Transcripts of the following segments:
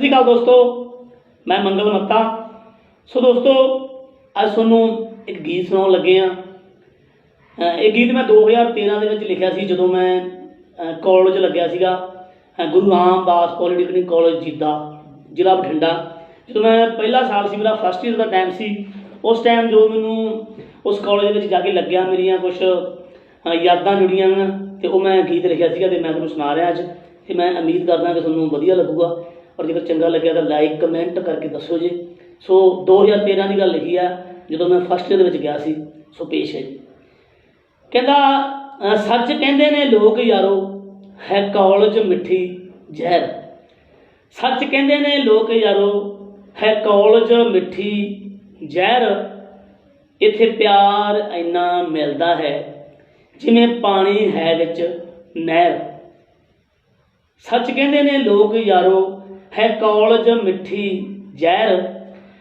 ਸਤਿ ਸ਼੍ਰੀ ਅਕਾਲ ਦੋਸਤੋ, ਮੈਂ ਮੰਗਲ ਮੱਤਾ। ਸੋ ਦੋਸਤੋ, ਅੱਜ ਤੁਹਾਨੂੰ ਇੱਕ ਗੀਤ ਸੁਣਾਉਣ ਲੱਗੇ ਆ ਇਹ ਗੀਤ ਮੈਂ 2013 ਦੇ ਵਿੱਚ ਲਿਖਿਆ ਸੀ, ਜਦੋਂ ਮੈਂ ਕਾਲਜ ਲੱਗਿਆ ਸੀਗਾ। ਗੁਰੂ ਰਾਮਦਾਸ ਪੋਲੀਟੈਕਨਿਕ ਕਾਲਜ ਜੀਦਾ, ਜ਼ਿਲ੍ਹਾ ਬਠਿੰਡਾ। ਜਦੋਂ ਮੈਂ ਪਹਿਲਾ ਸਾਲ ਸੀ, ਮੇਰਾ ਫਸਟ ਈਅਰ ਦਾ ਟਾਈਮ ਸੀ, ਉਸ ਟਾਈਮ ਜੋ ਮੈਨੂੰ ਉਸ ਕਾਲਜ ਦੇ ਵਿੱਚ ਜਾ ਕੇ ਲੱਗਿਆ, ਮੇਰੀਆਂ ਕੁਝ ਯਾਦਾਂ ਜੁੜੀਆਂ ਨੇ ਤੇ ਉਹ ਮੈਂ ਗੀਤ ਲਿਖਿਆ ਸੀਗਾ ਤੇ ਮੈਂ ਤੁਹਾਨੂੰ ਸੁਣਾ ਰਿਹਾ ਅੱਜ। ਤੇ ਮੈਂ ਉਮੀਦ ਕਰਦਾ ਕਿ ਤੁਹਾਨੂੰ ਵਧੀਆ ਲੱਗੂਗਾ। ਪਰ ਜੇਕਰ ਚੰਗਾ ਲੱਗਿਆ ਤਾਂ ਲਾਈਕ ਕਮੈਂਟ ਕਰਕੇ ਦੱਸੋ ਜੀ। ਸੋ 2013 ਦੀ ਗੱਲ ਲਿਖੀ ਆ, ਜਦੋਂ ਮੈਂ ਫਸਟ ਈਅਰ ਦੇ ਵਿੱਚ ਗਿਆ ਸੀ ਸੋ ਪੇਸ਼ ਹੈ ਜੀ। ਕਹਿੰਦਾ ਸੱਚ ਕਹਿੰਦੇ ਨੇ ਲੋਕ ਯਾਰੋ, ਹੈ ਕਾਲਜ ਮਿੱਠੀ ਜ਼ਹਿਰ। ਸੱਚ ਕਹਿੰਦੇ ਨੇ ਲੋਕ ਯਾਰੋ, ਹੈ ਕਾਲਜ ਮਿੱਠੀ ਜ਼ਹਿਰ। ਇੱਥੇ ਪਿਆਰ ਇੰਨਾ ਮਿਲਦਾ ਹੈ, ਜਿਵੇਂ ਪਾਣੀ ਹੈ ਵਿੱਚ ਨਹਿਰ। ਸੱਚ ਕਹਿੰਦੇ ਨੇ ਲੋਕ ਯਾਰੋ ਹੈ ਕਾਲਜ ਮਿੱਠੀ ਜ਼ਹਿਰ।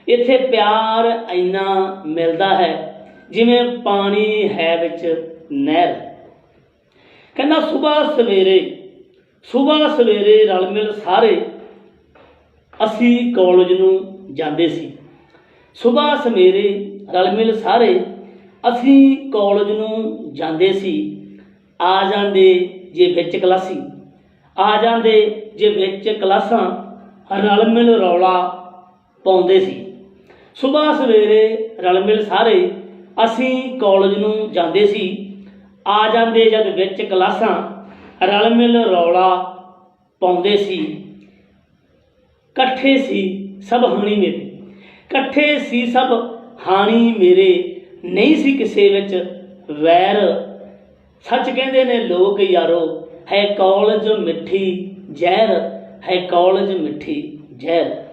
ਇੱਥੇ ਪਿਆਰ ਇੰਨਾ ਮਿਲਦਾ ਹੈ, ਜਿਵੇਂ ਪਾਣੀ ਹੈ ਵਿੱਚ ਨਹਿਰ। ਕਹਿੰਦਾ ਸਵੇਰ ਸਵੇਰੇ ਸਵੇਰ ਸਵੇਰੇ ਰਲ ਮਿਲ ਸਾਰੇ। ਅਸੀਂ ਕਾਲਜ ਨੂੰ ਜਾਂਦੇ ਸੀ। ਸਵੇਰ ਸਵੇਰੇ ਰਲ ਮਿਲ ਸਾਰੇ, ਅਸੀਂ ਕਾਲਜ ਨੂੰ ਜਾਂਦੇ ਸੀ। ਆ ਜਾਂਦੇ ਜੇ ਵਿੱਚ ਕਲਾਸੀ, ਆ ਜਾਂਦੇ ਜੇ ਵਿੱਚ ਕਲਾਸਾਂ। ਰਲ ਮਿਲ ਰੌਲਾ ਪਾਉਂਦੇ ਸੀ। ਸਵੇਰ ਸਵੇਰੇ ਰਲ ਮਿਲ ਸਾਰੇ ਅਸੀਂ ਕਾਲਜ ਨੂੰ ਜਾਂਦੇ ਸੀ। ਆ ਜਾਂਦੇ ਜਦ ਵਿੱਚ ਕਲਾਸਾਂ, ਰਲ ਮਿਲ ਰੌਲਾ ਪਾਉਂਦੇ ਸੀ। ਇਕੱਠੇ ਸੀ ਸਭ ਹਾਣੀ ਮੇਰੇ। ਇਕੱਠੇ ਸੀ ਸਭ ਹਾਣੀ ਮੇਰੇ। ਨਹੀਂ ਸੀ ਕਿਸੇ ਵਿੱਚ ਵੈਰ। ਸੱਚ ਕਹਿੰਦੇ ਨੇ, ਲੋਕ ਯਾਰੋ, ਹੈ ਕਾਲਜ ਮਿੱਠੀ ਜ਼ਹਿਰ। ਹੈ ਕਾਲਜ ਮਿੱਠੀ ਜ਼ਹਿਰ।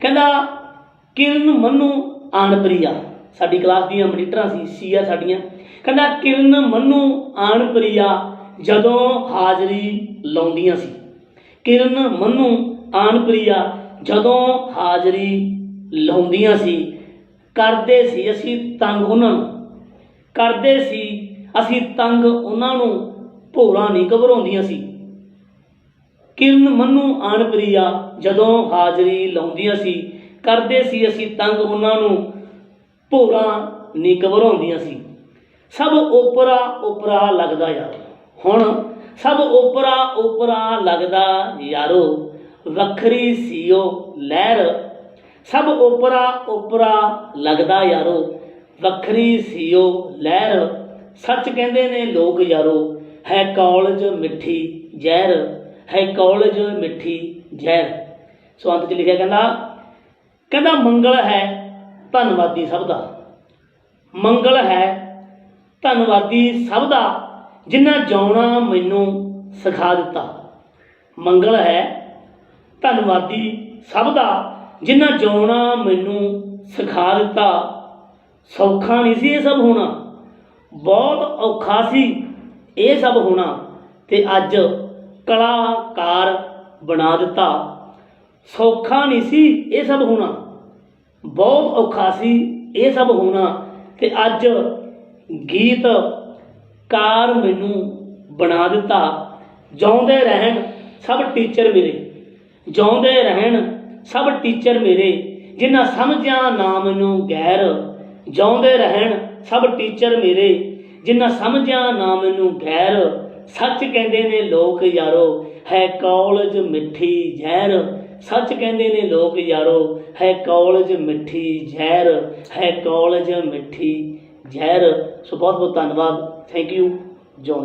ਕਹਿੰਦਾ, ਕਿਰਨ ਮੰਨੂ ਆਣਪ੍ਰਿਆ। ਸਾਡੀ ਕਲਾਸ ਦੀਆਂ ਮਨੀਟਰਾਂ ਸੀ ਆ ਸਾਡੀਆਂ। ਕਹਿੰਦਾ, ਕਿਰਨ ਮੰਨੂ ਆਣਪ੍ਰਿਆ ਜਦੋਂ ਹਾਜ਼ਰੀ ਲਾਉਂਦੀਆਂ ਸੀ। ਕਿਰਨ ਮੰਨੂ ਆਣਪ੍ਰਿਆ ਜਦੋਂ ਹਾਜ਼ਰੀ ਲਾਉਂਦੀਆਂ ਸੀ। ਕਰਦੇ ਸੀ ਅਸੀਂ ਤੰਗ ਉਹਨਾਂ ਨੂੰ। ਕਰਦੇ ਸੀ ਅਸੀਂ ਤੰਗ ਉਹਨਾਂ ਨੂੰ। ਭੋਰਾ ਨਹੀਂ ਘਬਰਾਉਂਦੀਆਂ ਸੀ। ਕਿਰਨ ਮੰਨੂ ਆਣਪ੍ਰਿਆ ਜਦੋਂ ਹਾਜ਼ਰੀ ਲਾਉਂਦੀਆਂ ਸੀ, ਕਰਦੇ ਸੀ ਅਸੀਂ ਤੰਗ ਉਹਨਾਂ ਨੂੰ, ਭੋਰਾ ਨਹੀਂ ਘਬਰਾਉਂਦੀਆਂ ਸੀ। ਸਭ ਓਪਰਾ ਓਪਰਾ ਲੱਗਦਾ ਯਾਰ। ਹੁਣ ਸਭ ਓਪਰਾ ਓਪਰਾ ਲੱਗਦਾ ਯਾਰੋ। ਵੱਖਰੀ ਸੀਓ ਲਹਿਰ। ਸਭ ਓਪਰਾ ਓਪਰਾ ਲੱਗਦਾ ਯਾਰੋ। ਵੱਖਰੀ ਸੀਓ ਲਹਿਰ। ਸੱਚ ਕਹਿੰਦੇ ਨੇ ਲੋਕ ਯਾਰੋ, ਹੈ ਕਾਲਜ ਮਿੱਠੀ ਜ਼ਹਿਰ। ਹੈ ਕਾਲਜ ਮਿੱਠੀ ਜ਼ਹਿਰ। ਸੋ ਅੰਤ ਚ ਲਿਖਿਆ ਕਹਿੰਦਾ ਕਹਿੰਦਾ ਮੰਗਲ ਹੈ ਧੰਨਵਾਦੀ ਸਭ ਦਾ। ਮੰਗਲ ਹੈ ਧੰਨਵਾਦੀ ਸਭ ਦਾ ਜਿਨ੍ਹਾਂ ਜਾਉਣਾ ਮੈਨੂੰ ਸਿਖਾ ਦਿੱਤਾ। ਮੰਗਲ ਹੈ ਧੰਨਵਾਦੀ ਸਭ ਦਾ ਜਿਨ੍ਹਾਂ ਜਾਉਣਾ ਮੈਨੂੰ ਸਿਖਾ ਦਿੱਤਾ। ਸੌਖਾ ਨਹੀਂ ਸੀ ਇਹ ਸਭ ਹੋਣਾ। ਬਹੁਤ ਔਖਾ ਸੀ ਇਹ ਸਭ ਹੋਣਾ। ਤੇ ਅੱਜ ਕਲਾਕਾਰ ਬਣਾ ਦਿੱਤਾ। ਸੌਖਾ ਨਹੀਂ ਸੀ ਇਹ ਸਭ ਹੋਣਾ। ਬਹੁਤ ਔਖਾ ਸੀ ਇਹ ਸਭ ਹੋਣਾ ਤੇ ਅੱਜ ਗੀਤ ਕਾਰ ਮੈਨੂੰ ਬਣਾ ਦਿੱਤਾ। ਜਿਉਂਦੇ ਰਹਿਣ ਸਭ ਟੀਚਰ ਮੇਰੇ। ਜਿਉਂਦੇ ਰਹਿਣ ਸਭ ਟੀਚਰ ਮੇਰੇ। ਜਿਨ੍ਹਾਂ ਸਮਝਿਆ ਨਾ ਮੈਨੂੰ ਗੈਰ। ਜਿਉਂਦੇ ਰਹਿਣ ਸਭ ਟੀਚਰ ਮੇਰੇ। ਜਿਨ੍ਹਾਂ ਸਮਝਿਆ ਨਾ ਮੈਨੂੰ ਗੈਰ। ਸੱਚ ਕਹਿੰਦੇ ਨੇ ਲੋਕ ਯਾਰੋ, ਹੈ ਕੌਲਜ ਮਿੱਠੀ ਜ਼ਹਿਰ। ਸੱਚ ਕਹਿੰਦੇ ਨੇ ਲੋਕ ਯਾਰੋ, ਹੈ ਕੌਲਜ ਮਿੱਠੀ ਜ਼ਹਿਰ, ਹੈ ਕੌਲਜ ਮਿੱਠੀ ਜ਼ਹਿਰ। ਸੋ ਬਹੁਤ ਬਹੁਤ ਧੰਨਵਾਦ। Thank you zone